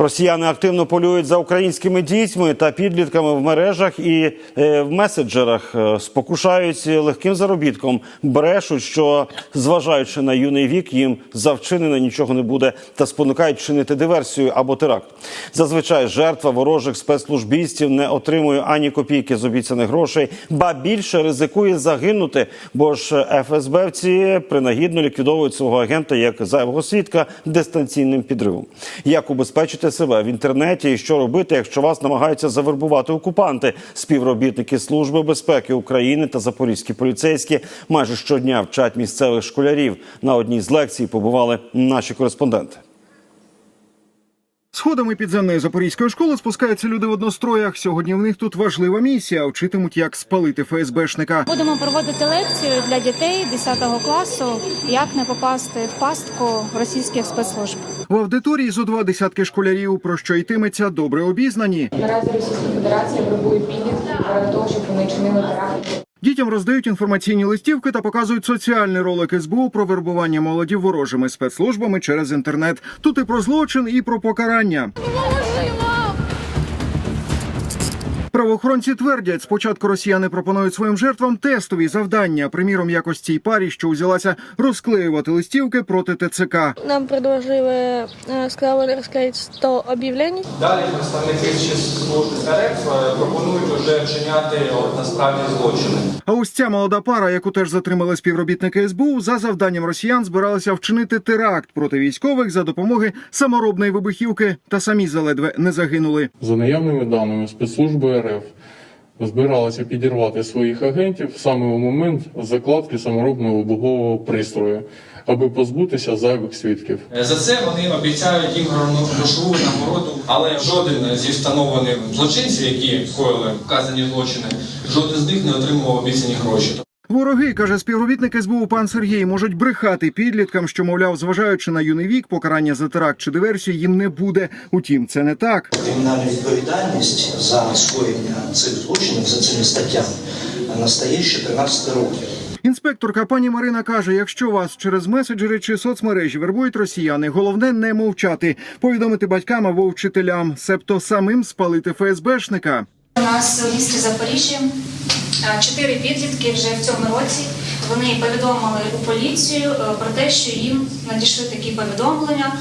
Росіяни активно полюють за українськими дітьми та підлітками в мережах і е, в меседжерах. Е, Спокушають легким заробітком, брешуть, що зважаючи на юний вік, їм за вчинене нічого не буде, та спонукають чинити диверсію або теракт. Зазвичай жертва ворожих спецслужбістів не отримує ані копійки з обіцяних грошей, ба більше ризикує загинути, бо ж ФСБівці принагідно ліквідовують свого агента як зайвого свідка дистанційним підривом. Як убезпечити себе в інтернеті і що робити, якщо вас намагаються завербувати окупанти? Співробітники служби безпеки України та запорізькі поліцейські майже щодня вчать місцевих школярів. На одній з лекцій побували наші кореспонденти. Сходами підземної запорізької школи спускаються люди в одностроях. Сьогодні в них тут важлива місія. Вчитимуть, як спалити ФСБшника. Будемо проводити лекцію для дітей 10 класу, як не попасти в пастку російських спецслужб. В аудиторії зо два десятки школярів, про що йтиметься, добре обізнані. Наразі Російська Федерація вербує підлітків для того, щоб вони чинили теракти. Дітям роздають інформаційні листівки та показують соціальний ролик СБУ про вербування молоді ворожими спецслужбами через інтернет. Тут і про злочин, і про покарання. Правоохоронці твердять, спочатку росіяни пропонують своїм жертвам тестові завдання, приміром, якось цій парі, що узялася розклеювати листівки проти ТЦК. Нам предложили, е, сказали розклеїти 100 об'явлень. Далі представники ще служби РФ е, пропонують вже вчиняти насправді злочини. А ось ця молода пара, яку теж затримали співробітники СБУ, за завданням росіян збиралися вчинити теракт проти військових за допомоги саморобної вибухівки, та самі заледве не загинули. За наявними даними спецслужби РФ збиралася підірвати своїх агентів саме у момент закладки саморобного вибухового пристрою, аби позбутися зайвих свідків. Е, За це вони обіцяють їм грошову нагороду, але жоден зі встановлених злочинців, які коїли вказані злочини, жоден з них не отримував обіцяні гроші. Вороги, каже співробітник СБУ пан Сергій, можуть брехати підліткам, що мовляв, зважаючи на юний вік, покарання за теракт чи диверсію їм не буде. Утім, це не так. Кримінальна відповідальність за скоєння цих злочинів за цими статтями настає з 14 років. Інспекторка пані Марина каже: якщо вас через меседжери чи соцмережі вербують росіяни, головне не мовчати, повідомити батькам або вчителям, себто самим спалити ФСБшника. У нас у місті Запоріжжя чотири підлітки вже в цьому році. Вони повідомили у поліцію е, про те, що їм надійшли такі повідомлення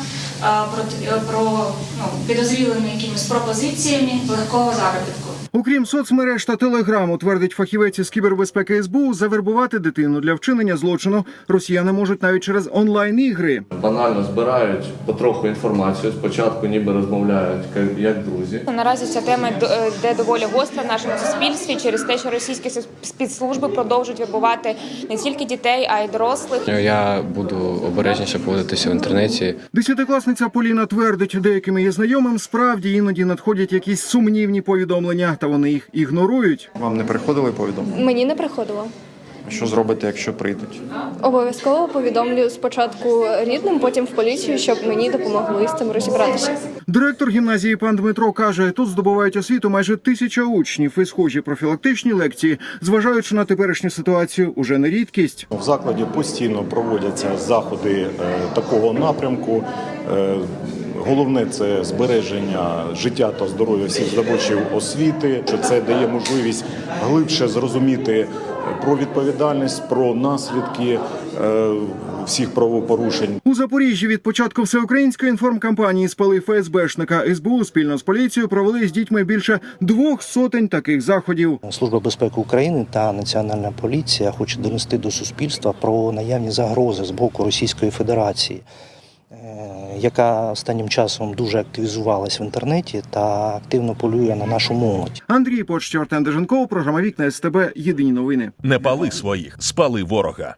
е, про, е, про ну, підозрілими якимись пропозиціями легкого заробітку. Окрім соцмереж та телеграму, твердить фахівець із кібербезпеки СБУ, завербувати дитину для вчинення злочину росіяни можуть навіть через онлайн ігри. банально збирають потроху інформацію. Спочатку ніби розмовляють як друзі. Наразі ця тема е, йде доволі гостра в нашому суспільстві через те, що російські спецслужби продовжують вербувати не тільки дітей, а й дорослих. Я буду обережніше поводитися в інтернеті. Десятикласниця Поліна твердить, деяким її знайомим справді іноді надходять якісь сумнівні повідомлення, та вони їх ігнорують. Вам не приходили повідомлення? Мені не приходило. Що зробите, якщо прийдуть? Обов'язково повідомлю спочатку рідним, потім в поліцію, щоб мені допомогли з цим розібратися. Директор гімназії пан Дмитро каже, тут здобувають освіту майже тисяча учнів і схожі профілактичні лекції, зважаючи на теперішню ситуацію, уже не рідкість. В закладі постійно проводяться заходи е, такого напрямку. Головне це збереження життя та здоров'я всіх здобувачів освіти. Що це дає можливість глибше зрозуміти про відповідальність, про наслідки е, всіх правопорушень. У Запоріжжі від початку всеукраїнської інформкампанії «Спали ФСБшника» СБУ спільно з поліцією провели з дітьми більше двох сотень таких заходів. Служба безпеки України та Національна поліція хочуть донести до суспільства про наявні загрози з боку Російської Федерації, е, яка останнім часом дуже активізувалась в інтернеті та активно полює на нашу молодь. Андрій Почтєв, Артем Деженков, програма Вікна СТБ. Єдині новини. Не пали своїх, спали ворога.